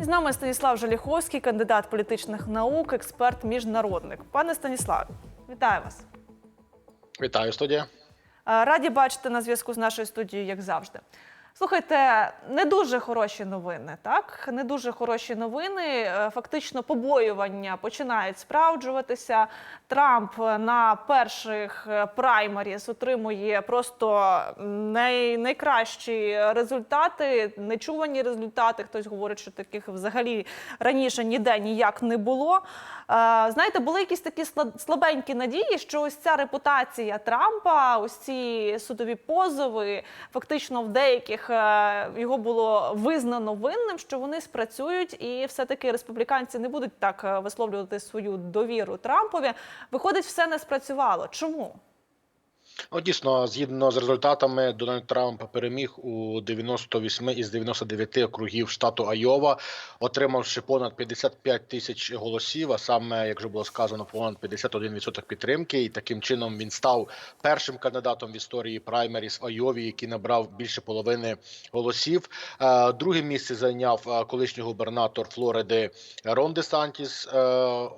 І з нами Станіслав Жаліховський, кандидат політичних наук, експерт, міжнародник. Пане Станіславе, вітаю вас. Вітаю, студія. Е, Раді бачити на зв'язку з нашою студією, як завжди. Слухайте, не дуже хороші новини, так? Не дуже хороші новини. Е, Фактично, побоювання починають справджуватися. Трамп на перших е, праймаріс отримує просто най, найкращі результати, нечувані результати. Хтось говорить, що таких взагалі раніше ніде ніяк не було. Е, Знаєте, були якісь такі сла- слабенькі надії, що ось ця репутація Трампа, ось ці судові позови, фактично в деяких е, його було визнано винним, що вони спрацюють, і все-таки республіканці не будуть так е, висловлювати свою довіру Трампові. Виходить, все не спрацювало. Чому? Ну, дійсно, згідно з результатами, Дональд Трамп переміг у 98 із 99 округів штату Айова, отримавши понад 55 тисяч голосів. А саме, як вже було сказано, понад 51% підтримки. І таким чином він став першим кандидатом в історії праймеріс Айові, який набрав більше половини голосів. Е, Друге місце зайняв е, колишній губернатор Флориди Рон Де Сантіс, е,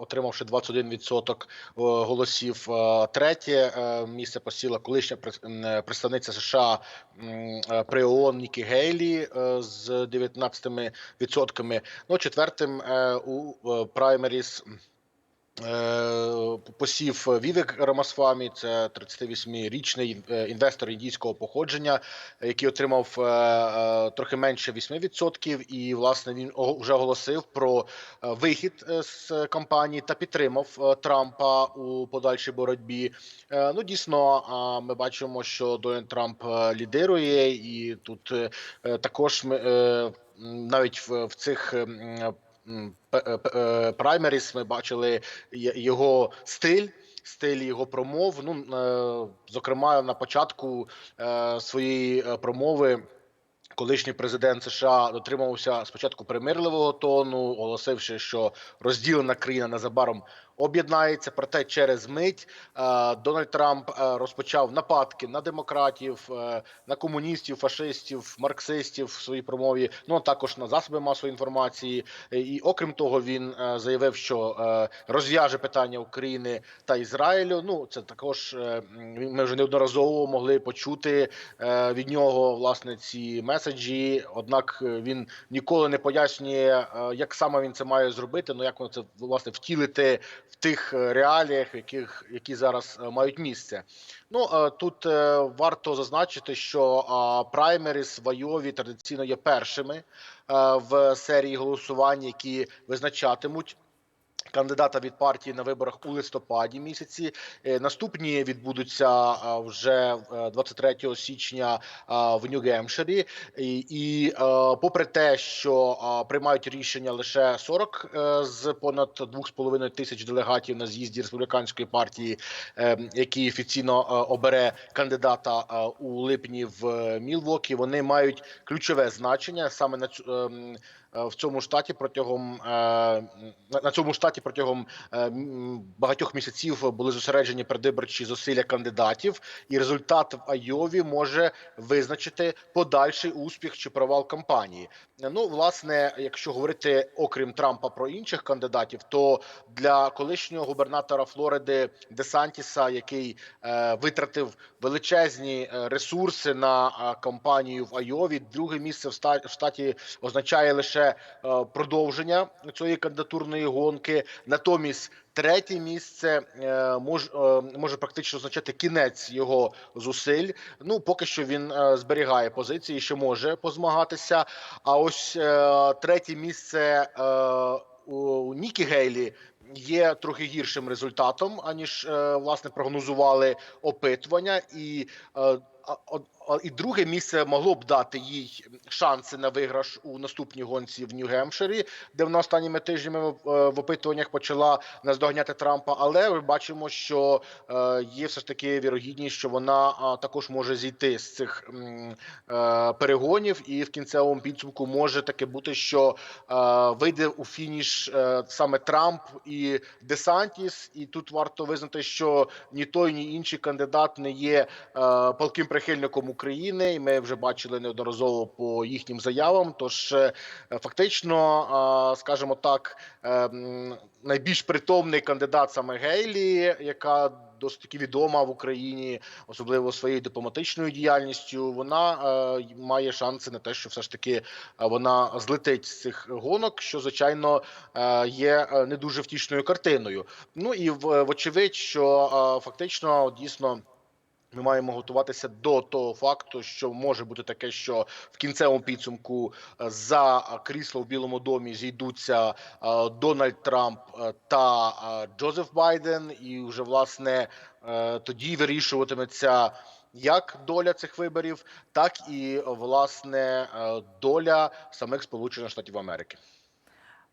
отримавши 21% е, голосів. Третє місце посіла колишня е, представниця США е, при ООН Нікі Гейлі е, з 19%. Ну, четвертим у праймеріс посів Вівек Рамасвамі, це 38-річний е, інвестор індійського походження, який отримав е, е, трохи менше 8%, і власне він вже оголосив про е, вихід е, з кампанії та підтримав е, Трампа у подальшій боротьбі. Е, Ну дійсно, ми бачимо, що Дональд Трамп е, лідирує, і тут е, е, також ми е, навіть в цих. М, м, п- е, праймеріс ми бачили його стиль. Стиль його промов. Ну е, зокрема, на початку е, своєї промови. Колишній президент США дотримувався спочатку примирливого тону, оголосивши, що розділена країна незабаром об'єднається. Проте через мить е, Дональд Трамп е, розпочав нападки на демократів, е, на комуністів, фашистів, марксистів в своїй промові. Ну а також на засоби масової інформації. І окрім того, він заявив, що розв'яже питання України та Ізраїлю. Ну це також ми вже неодноразово могли почути від нього власне ці меседжі. Однак він ніколи не пояснює, як саме він це має зробити. Ну як воно це власне втілити в тих е, реаліях, яких які зараз е, мають місце. Ну е, тут варто зазначити, що праймери в Айові традиційно є першими в серії голосувань, які визначатимуть. Кандидата від партії на виборах у листопаді місяці. Е, Наступні відбудуться а, вже е, 23 січня в Нью-Гемпширі. І, і е, попри те, що приймають рішення лише 40 е, з понад 2,5 тисяч делегатів на з'їзді республіканської партії, е, який офіційно е, обере кандидата е, у липні в е, Мілвокі, вони мають ключове значення саме на цю. Е, в цьому штаті протягом е, на цьому штаті протягом е, багатьох місяців були зосереджені передвиборчі зусилля кандидатів, і результат в Айові може визначити подальший успіх чи провал кампанії. Ну, власне, якщо говорити окрім Трампа про інших кандидатів, то для колишнього губернатора Флориди Десантіса, який витратив величезні ресурси на кампанію в Айові, друге місце в штаті означає лише е, продовження цієї кандидатурної гонки. Натомість третє місце е, мож, е, може практично означати кінець його зусиль. Ну поки що він зберігає позиції, що може позмагатися. А ось третє місце у Нікі Гейлі. Є трохи гіршим результатом, аніж власне прогнозували опитування, і і друге місце могло б дати їй шанси на виграш у наступній гонці в Нью-Гемпширі, де вона останніми тижнями е, в опитуваннях почала наздоганяти Трампа. Але ми бачимо, що е, є все ж таки вірогідність, що вона також може зійти з цих е, перегонів, і в кінцевому підсумку може таке бути, що вийде у фініш саме Трамп і Десантіс. І тут варто визнати, що ні той, ні інший кандидат не є палким прихильником України. І ми вже бачили неодноразово по їхнім заявам. Тож е, фактично, скажімо так, е, найбільш притомний кандидат саме Гейлі, яка досить таки відома в Україні, особливо своєю дипломатичною діяльністю. Вона е, має шанси на те, що все ж таки вона злетить з цих гонок, що звичайно є не дуже втішною картиною. Ну і вочевидь, що фактично дійсно. Ми маємо готуватися до того факту, що може бути таке, що в кінцевому підсумку е, за крісло в Білому домі зійдуться е, Дональд Трамп е, та е, Джозеф Байден, і вже власне е, тоді вирішуватиметься як доля цих виборів, так і власне е, доля самих Сполучених Штатів Америки.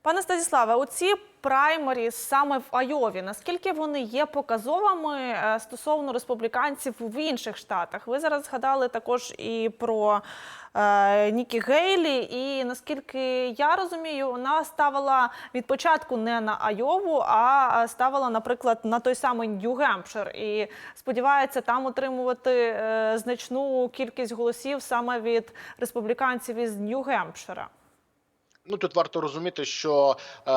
Пане Станіславе, оці праймері саме в Айові, наскільки вони є показовими е, стосовно республіканців в інших штатах? Ви зараз згадали також і про е, Нікі Гейлі, і наскільки я розумію, вона ставила від початку не на Айову, а ставила, наприклад, на той самий Нью-Гемпшир і сподівається там отримувати е, значну кількість голосів саме від республіканців із Нью-Гемпшира. Ну тут варто розуміти, що е,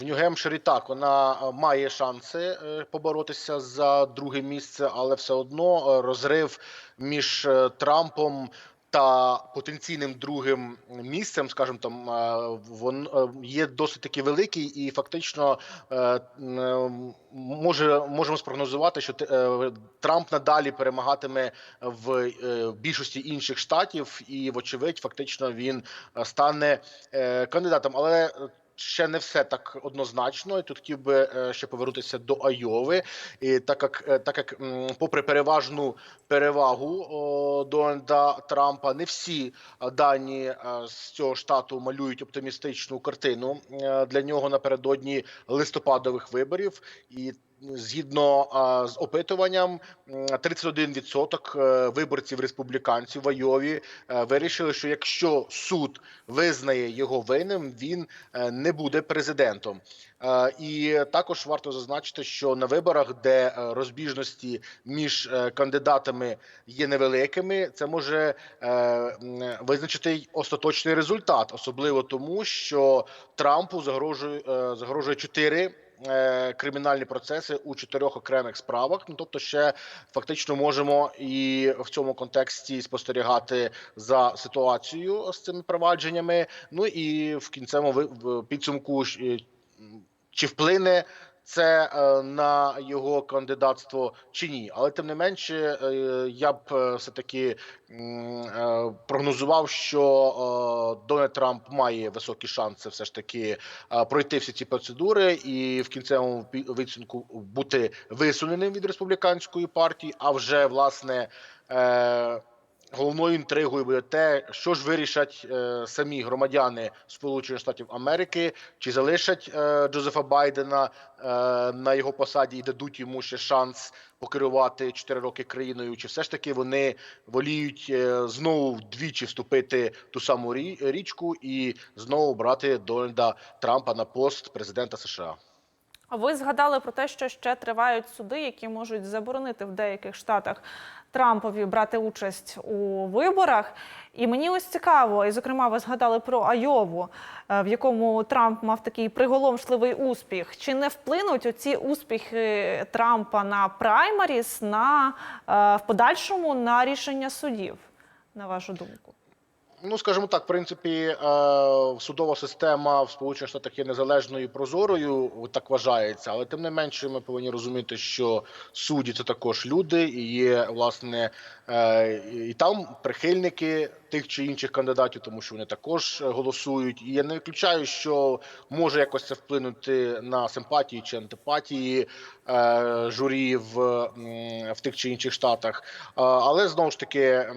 в Нью-Гемпширі так вона е, має шанси е, поборотися за друге місце, але все одно е, розрив між Трампом. Та потенційним другим місцем, скажімо там, е, вон е, є досить таки великий, і фактично е, може можемо спрогнозувати, що Трамп надалі перемагатиме в більшості інших штатів, і вочевидь, фактично він стане кандидатом. Але ще не все так однозначно. І тут хотів би е, ще повернутися до Айови. І так як е, так як, попри переважну перевагу о, Дональда Трампа, не всі е, дані з цього штату малюють оптимістичну картину для нього напередодні листопадових виборів. І Згідно з опитуванням, 31% е, виборців республіканців в Айові е, вирішили, що якщо суд визнає його винним, він е, не буде президентом. І також варто зазначити, що на виборах, де розбіжності між кандидатами є невеликими, це може а, визначити остаточний результат, особливо тому, що Трампу загрожує а, загрожує 4 Кримінальні процеси у чотирьох окремих справах. Ну тобто, ще фактично можемо і в цьому контексті спостерігати за ситуацією з цими провадженнями. Ну і в кінцевому підсумку е, чи вплине це е, на його кандидатство чи ні. Але тим не менше, е, я б е, все таки прогнозував, що Дональд Трамп має високі шанси все ж таки пройти всі ці процедури і в кінцевому підсумку бути висуненим від республіканської партії. А вже власне. Головною інтригою буде те, що ж вирішать е, самі громадяни Сполучених Штатів Америки, чи залишать е, Джозефа Байдена е, на його посаді і дадуть йому ще шанс покерувати 4 роки країною, чи все ж таки вони воліють е, знову вдвічі вступити в ту саму рі- річку і знову брати Дональда Трампа на пост президента США. А ви згадали про те, що ще тривають суди, які можуть заборонити в деяких штатах Трампові брати участь у виборах. І мені ось цікаво, і зокрема, ви згадали про Айову, е, в якому Трамп мав такий приголомшливий успіх. Чи не вплинуть оці успіхи Трампа на праймаріс на е, в подальшому на рішення судів, на вашу думку? Ну, скажімо так, в принципі, е, судова система в Сполучених Штатах є незалежною і прозорою, так вважається. Але тим не менше, ми повинні розуміти, що судді це також люди, і є власне е, і там прихильники тих чи інших кандидатів, тому що вони також голосують. І я не виключаю, що може якось це вплинути на симпатії чи антипатії е, журі в, в тих чи інших штатах. Е, Але знову ж таки, е,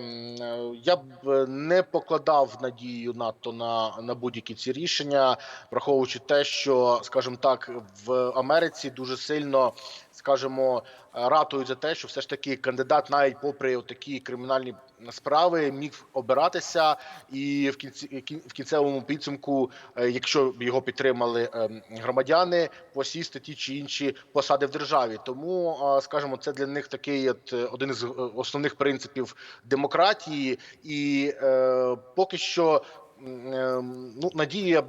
я б не покладав надію надто на, на будь-які ці рішення, враховуючи те, що, скажімо так, в Америці дуже сильно скажімо, е, ратують за те, що все ж таки кандидат, навіть попри такі кримінальні справи, міг обиратися, і в кінці кін- в кінцевому підсумку, е, якщо б його підтримали ем, громадяни, посісти ті чи інші посади в державі. Тому, е, скажімо, це для них такий от е, один з е, основних принципів демократії, і е, поки що. Ем, Ну, надії е,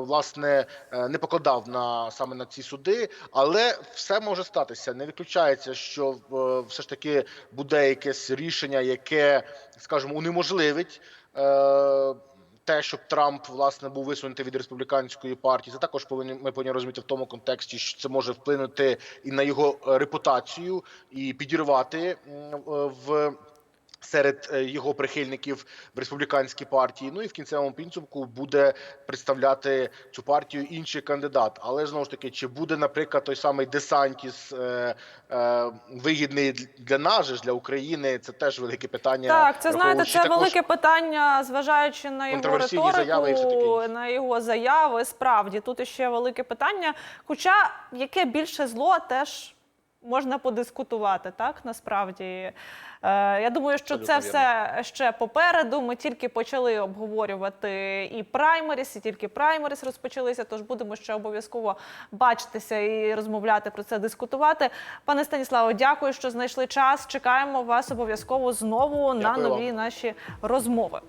власне е, не покладав на саме на ці суди, але все може статися. Не виключається, що е, все ж таки буде якесь рішення, яке, скажімо, унеможливить. Те, щоб Трамп власне був висунутий від республіканської партії, це також повинні ми повинні розуміти в тому контексті, що це може вплинути і на його репутацію, і підірвати в серед е, його прихильників в республіканській партії. Ну і в кінцевому підсумку буде представляти цю партію інший кандидат. Але знову ж таки, чи буде, наприклад, той самий Десантіс е, е, вигідний для нас, для України? Це теж велике питання. Так, це знаєте, це також- велике питання, зважаючи на його контроверсійні заяви і все таке риторику, на його заяви. Справді тут іще велике питання. Хоча яке більше зло, теж можна подискутувати, так насправді. Е, я думаю, що Абсолютно це все ще попереду. Ми тільки почали обговорювати і праймеріс, і тільки праймеріс розпочалися. Тож будемо ще обов'язково бачитися і розмовляти про це, дискутувати. Пане Станіславе, дякую, що знайшли час. Чекаємо вас обов'язково знову на Дякую вам. нові наші розмови.